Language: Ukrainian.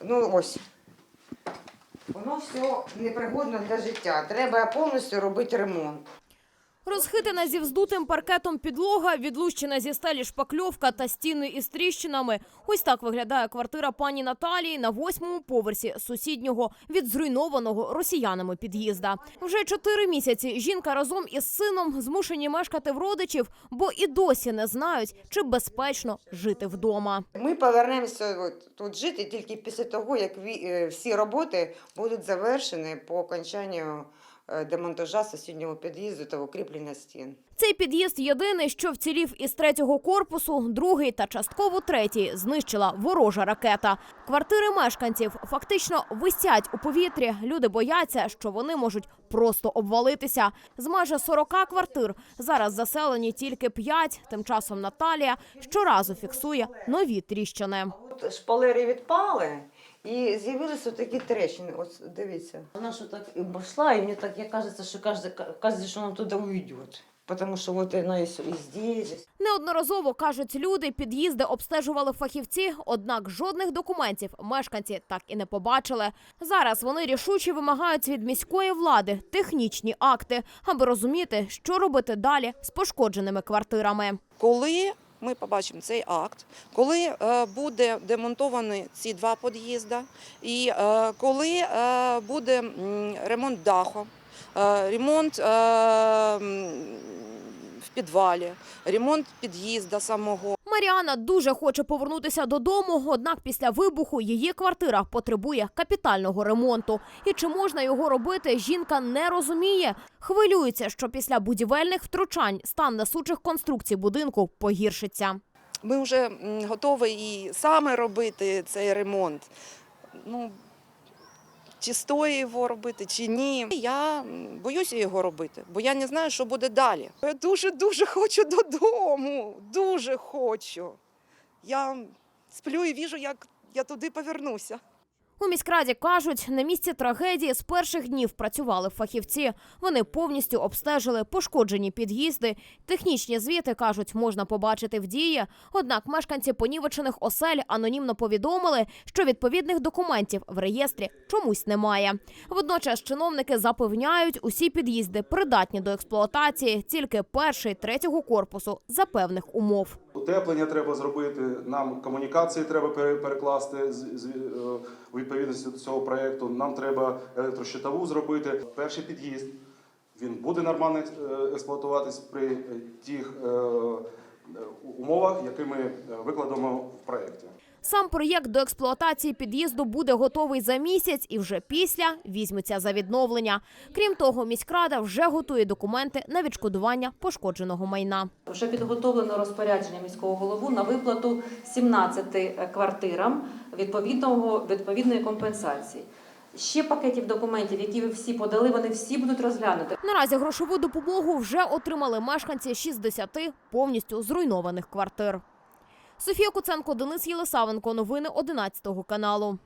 ну ось. Воно все непригодно для життя. Треба повністю робити ремонт. Розхитана зі вздутим паркетом підлога, відлущена зі стелі шпакльовка та стіни із тріщинами. Ось так виглядає квартира пані Наталії на восьмому поверсі сусіднього від зруйнованого росіянами під'їзда. Вже чотири місяці жінка разом із сином змушені мешкати в родичів, бо і досі не знають, чи безпечно жити вдома. Ми повернемося тут жити тільки після того, як е, всі роботи будуть завершені по окончанню демонтажа сусіднього під'їзду та укріплення стін. Цей під'їзд єдиний, що вцілів із третього корпусу, другий та частково третій знищила ворожа ракета. Квартири мешканців фактично висять у повітрі. Люди бояться, що вони можуть просто обвалитися. З майже 40 квартир зараз заселені тільки 5. Тим часом Наталія щоразу фіксує нові тріщини. Шпалери відпали і з'явилися такі трещини. Ось дивіться. Вона що так і пішла, і мені так як кажеться, що каже, каже, що вона туди уйде. Тому що от вона і здесь. Неодноразово кажуть люди, під'їзди обстежували фахівці, однак жодних документів мешканці так і не побачили. Зараз вони рішуче вимагають від міської влади технічні акти, аби розуміти, що робити далі з пошкодженими квартирами. Коли ми побачимо цей акт, коли е, буде демонтовані ці два під'їзди, і е, коли е, буде ремонт даху, ремонт в підвалі, ремонт під'їзда самого. Маріана дуже хоче повернутися додому, однак після вибуху її квартира потребує капітального ремонту. І чи можна його робити, жінка не розуміє. Хвилюється, що після будівельних втручань стан несучих конструкцій будинку погіршиться. Ми вже готові і саме робити цей ремонт. Ну, чи стоїть його робити, чи ні. Я боюся його робити, бо я не знаю, що буде далі. Я дуже-дуже хочу додому. Дуже хочу. Я сплю і віжу, як я туди повернуся. У міськраді кажуть, на місці трагедії з перших днів працювали фахівці. Вони повністю обстежили пошкоджені під'їзди. Технічні звіти кажуть, можна побачити в дії. Однак мешканці понівечених осель анонімно повідомили, що відповідних документів в реєстрі чомусь немає. Водночас чиновники запевняють, усі під'їзди придатні до експлуатації, тільки перший третього корпусу за певних умов. Утеплення треба зробити, нам комунікації треба пере- перекласти з, з, е, відповідності до цього проєкту. Нам треба електрощитову зробити. Перший під'їзд він буде нормально е, експлуатуватись при е, тих е, умовах, які ми викладемо в проєкті. Сам проєкт до експлуатації під'їзду буде готовий за місяць і вже після візьметься за відновлення. Крім того, міськрада вже готує документи на відшкодування пошкодженого майна. Вже підготовлено розпорядження міського голову на виплату 17 квартирам відповідного, відповідної компенсації. Ще пакетів документів, які ви всі подали, вони всі будуть розглянуті. Наразі грошову допомогу вже отримали мешканці 60 повністю зруйнованих квартир. Софія Куценко, Денис Єлисавенко. Новини 11 каналу.